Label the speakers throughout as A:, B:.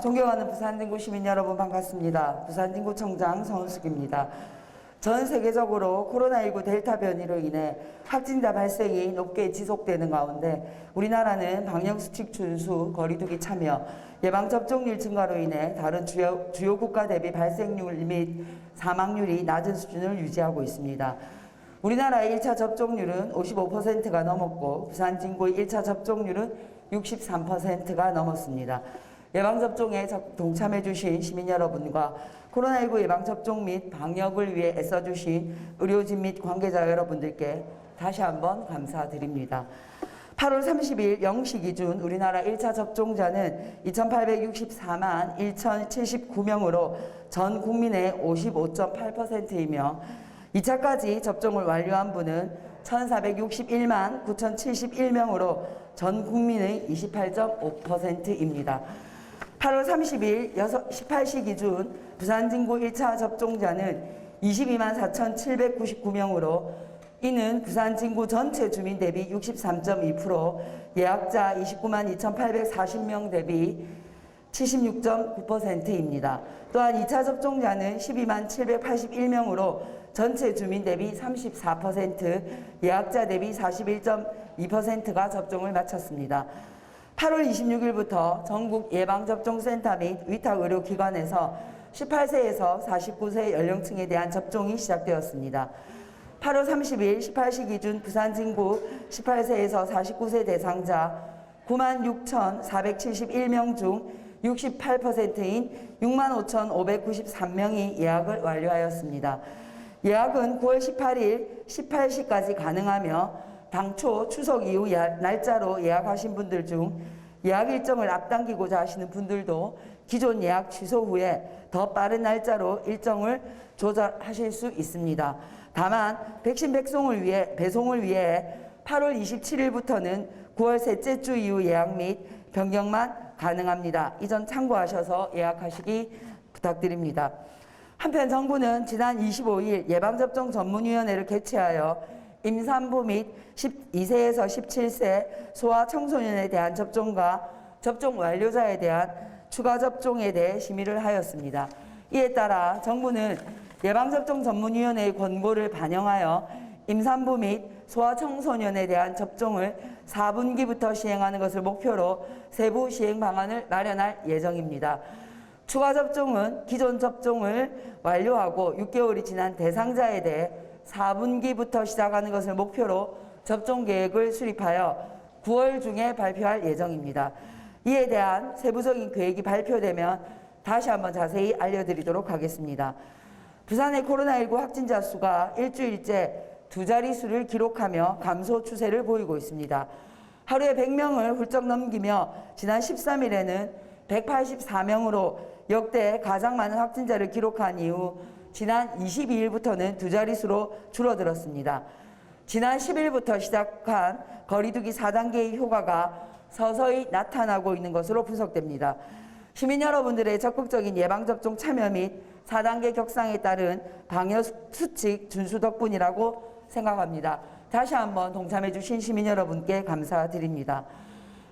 A: 존경하는 부산진구 시민 여러분 반갑습니다. 부산진구청장 성은숙입니다. 전 세계적으로 코로나19 델타 변이로 인해 확진자 발생이 높게 지속되는 가운데 우리나라는 방역수칙 준수, 거리두기 참여, 예방접종률 증가로 인해 다른 주요, 주요 국가 대비 발생률 및 사망률이 낮은 수준을 유지하고 있습니다. 우리나라의 1차 접종률은 55%가 넘었고 부산 진구의 1차 접종률은 63%가 넘었습니다. 예방접종에 적- 동참해주신 시민 여러분과 코로나19 예방접종 및 방역을 위해 애써주신 의료진 및 관계자 여러분들께 다시 한번 감사드립니다. 8월 30일 0시 기준 우리나라 1차 접종자는 2,864만 1,079명으로 전 국민의 55.8%이며 2차까지 접종을 완료한 분은 1,461만 9,071명으로 전 국민의 28.5%입니다. 8월 30일 18시 기준 부산 진구 1차 접종자는 22만 4,799명으로 이는 부산 진구 전체 주민 대비 63.2%, 예약자 29만 2,840명 대비 76.9%입니다. 또한 2차 접종자는 12만 781명으로 전체 주민 대비 34%, 예약자 대비 41.2%가 접종을 마쳤습니다. 8월 26일부터 전국 예방접종센터 및 위탁의료기관에서 18세에서 49세 연령층에 대한 접종이 시작되었습니다. 8월 30일 18시 기준 부산 진구 18세에서 49세 대상자 96,471명 중 68%인 65,593명이 예약을 완료하였습니다. 예약은 9월 18일 18시까지 가능하며 당초 추석 이후 야- 날짜로 예약하신 분들 중 예약 일정을 앞당기고자 하시는 분들도 기존 예약 취소 후에 더 빠른 날짜로 일정을 조절하실 수 있습니다. 다만 백신 배송을 위해 배송을 위해 8월 27일부터는 9월 셋째 주 이후 예약 및 변경만 가능합니다. 이 점 참고하셔서 예약하시기 부탁드립니다. 한편 정부는 지난 25일 예방접종 전문위원회를 개최하여 임산부 및 12세에서 17세 소아 청소년에 대한 접종과 접종 완료자에 대한 추가 접종에 대해 심의를 하였습니다. 이에 따라 정부는 예방접종 전문위원회의 권고를 반영하여 임산부 및 소아 청소년에 대한 접종을 4분기부터 시행하는 것을 목표로 세부 시행 방안을 마련할 예정입니다. 추가 접종은 기존 접종을 완료하고 6개월이 지난 대상자에 대해 4분기부터 시작하는 것을 목표로 접종 계획을 수립하여 9월 중에 발표할 예정입니다. 이에 대한 세부적인 계획이 발표되면 다시 한번 자세히 알려드리도록 하겠습니다. 부산의 코로나19 확진자 수가 일주일째 두 자릿수를 기록하며 감소 추세를 보이고 있습니다. 하루에 100명을 훌쩍 넘기며 지난 13일에는 184명으로 역대 가장 많은 확진자를 기록한 이후 지난 22일부터는 두 자릿수로 줄어들었습니다. 지난 10일부터 시작한 거리두기 4단계의 효과가 서서히 나타나고 있는 것으로 분석됩니다. 시민 여러분들의 적극적인 예방접종 참여 및 4단계 격상에 따른 방역 수칙 준수 덕분이라고 생각합니다. 다시 한번 동참해 주신 시민 여러분께 감사드립니다.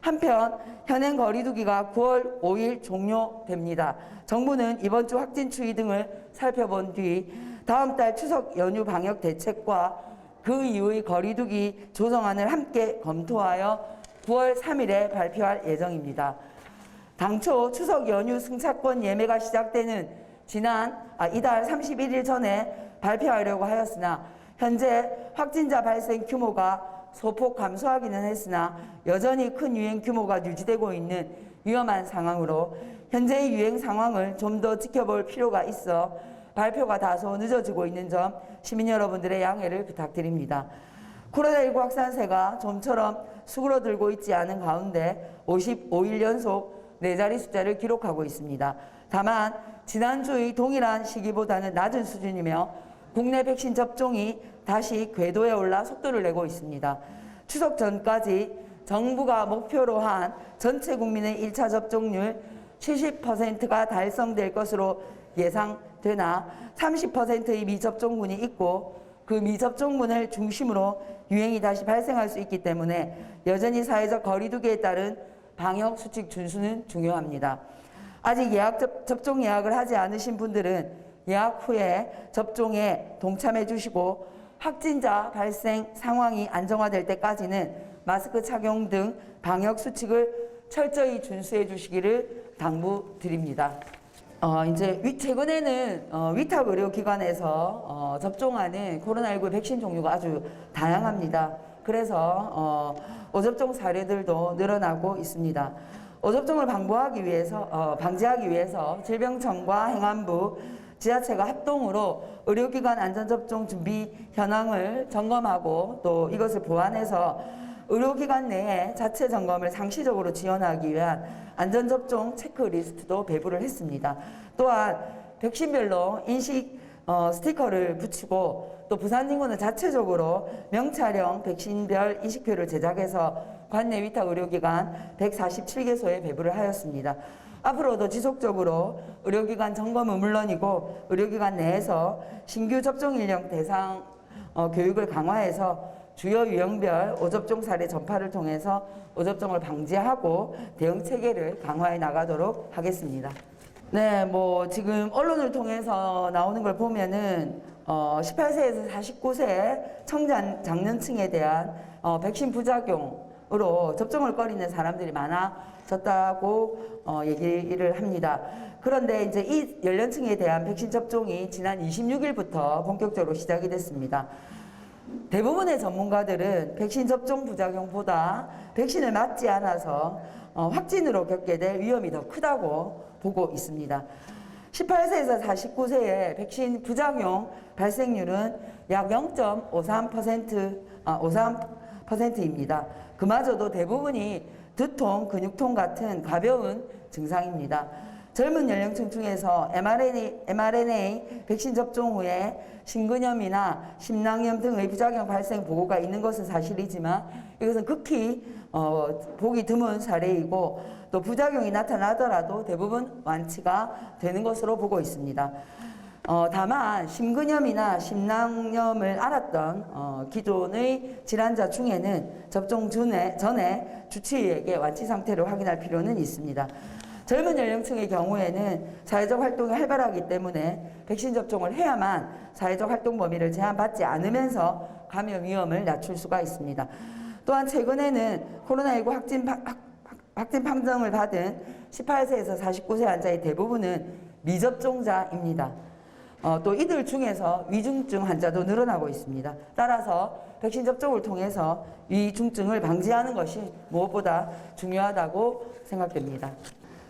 A: 한편 현행 거리두기가 9월 5일 종료됩니다. 정부는 이번 주 확진 추이 등을 살펴본 뒤 다음 달 추석 연휴 방역 대책과 그 이후의 거리두기 조정안을 함께 검토하여 9월 3일에 발표할 예정입니다. 당초 추석 연휴 승차권 예매가 시작되는 지난 아, 이달 31일 전에 발표하려고 하였으나 현재 확진자 발생 규모가 소폭 감소하기는 했으나 여전히 큰 유행 규모가 유지되고 있는 위험한 상황으로 현재의 유행 상황을 좀 더 지켜볼 필요가 있어 발표가 다소 늦어지고 있는 점 시민 여러분들의 양해를 부탁드립니다. 코로나19 확산세가 좀처럼 수그러들고 있지 않은 가운데 55일 연속 네 자리 숫자를 기록하고 있습니다. 다만 지난주의 동일한 시기보다는 낮은 수준이며 국내 백신 접종이 다시 궤도에 올라 속도를 내고 있습니다. 추석 전까지 정부가 목표로 한 전체 국민의 1차 접종률 70%가 달성될 것으로 예상되나 30%의 미접종군이 있고 그 미접종군을 중심으로 유행이 다시 발생할 수 있기 때문에 여전히 사회적 거리두기에 따른 방역 수칙 준수는 중요합니다. 아직 예약 접, 접종 예약을 하지 않으신 분들은 예약 후에 접종에 동참해 주시고 확진자 발생 상황이 안정화될 때까지는 마스크 착용 등 방역 수칙을 철저히 준수해 주시기를 당부드립니다. 어, 이제 위- 최근에는 어, 위탁 의료기관에서 어, 접종하는 코로나19 백신 종류가 아주 다양합니다. 그래서 어, 오접종 사례들도 늘어나고 있습니다. 오접종을 방부하기 위해서 어, 방지하기 위해서 질병청과 행안부 지자체가 합동으로 의료기관 안전접종 준비 현황을 점검하고 또 이것을 보완해서 의료기관 내에 자체 점검을 상시적으로 지원하기 위한 안전접종 체크리스트도 배부를 했습니다. 또한 백신별로 인식 어, 스티커를 붙이고 또 부산진구는 자체적으로 명찰형 백신별 인식표를 제작해서 관내 위탁 의료기관 147개소에 배부를 하였습니다. 앞으로도 지속적으로 의료기관 점검은 물론이고 의료기관 내에서 신규 접종 인력 대상 어, 교육을 강화해서 주요 유형별 오접종 사례 전파를 통해서 오접종을 방지하고 대응 체계를 강화해 나가도록 하겠습니다. 네, 뭐 지금 언론을 통해서 나오는 걸 보면은 어, 18세에서 49세 청장 장년층에 대한 어, 백신 부작용으로 접종을 꺼리는 사람들이 많아 졌다고 어, 얘기를 합니다. 그런데 이제 이 연령층에 대한 백신 접종이 지난 26일부터 본격적으로 시작이 됐습니다. 대부분의 전문가들은 백신 접종 부작용보다 백신을 맞지 않아서 어, 확진으로 겪게 될 위험이 더 크다고 보고 있습니다. 18세에서 49세의 백신 부작용 발생률은 약 0.53% 아, 53%입니다. 그마저도 대부분이 두통, 근육통 같은 가벼운 증상입니다. 젊은 연령층 중에서 mRNA, mRNA 백신 접종 후에 심근염이나 심낭염 등의 부작용 발생 보고가 있는 것은 사실이지만 이것은 극히 어, 보기 드문 사례이고 또 부작용이 나타나더라도 대부분 완치가 되는 것으로 보고 있습니다. 어, 다만 심근염이나 심낭염을 앓았던 어, 기존의 질환자 중에는 접종 전에, 전에 주치의에게 완치 상태를 확인할 필요는 있습니다. 젊은 연령층의 경우에는 사회적 활동이 활발하기 때문에 백신 접종을 해야만 사회적 활동 범위를 제한받지 않으면서 감염 위험을 낮출 수가 있습니다. 또한 최근에는 코로나19 확진, 파- 확- 확진 판정을 받은 18세에서 49세 환자의 대부분은 미접종자입니다. 어, 또 이들 중에서 위중증 환자도 늘어나고 있습니다. 따라서 백신 접종을 통해서 위중증을 방지하는 것이 무엇보다 중요하다고 생각됩니다.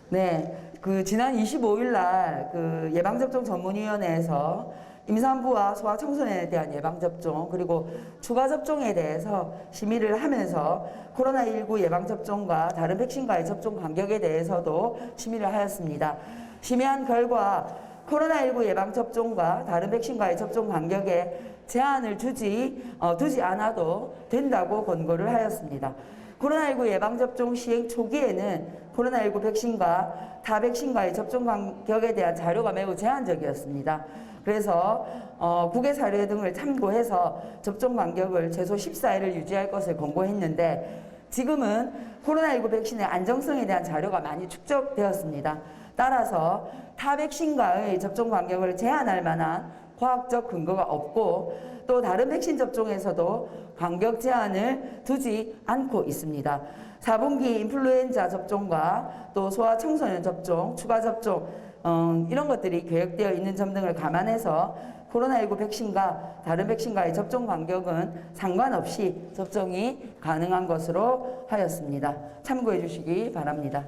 A: 네, 그 지난 25일 날 그 예방접종 전문위원회에서 임산부와 소아 청소년에 대한 예방접종 그리고 추가 접종에 대해서 심의를 하면서 코로나19 예방접종과 다른 백신과의 접종 간격에 대해서도 심의를 하였습니다. 심의한 결과 코로나19 예방 접종과 다른 백신과의 접종 간격에 제한을 두지, 어, 두지 않아도 된다고 권고를 하였습니다. 코로나19 예방 접종 시행 초기에는 코로나19 백신과 타 백신과의 접종 간격에 대한 자료가 매우 제한적이었습니다. 그래서 어, 국외 사례 등을 참고해서 접종 간격을 최소 14일을 유지할 것을 권고했는데 지금은 코로나19 백신의 안정성에 대한 자료가 많이 축적되었습니다. 따라서 타 백신과의 접종 간격을 제한할 만한 과학적 근거가 없고 또 다른 백신 접종에서도 간격 제한을 두지 않고 있습니다. 4분기 인플루엔자 접종과 또 소아 청소년 접종, 추가 접종 어, 이런 것들이 계획되어 있는 점 등을 감안해서 코로나19 백신과 다른 백신과의 접종 간격은 상관없이 접종이 가능한 것으로 하였습니다. 참고해 주시기 바랍니다.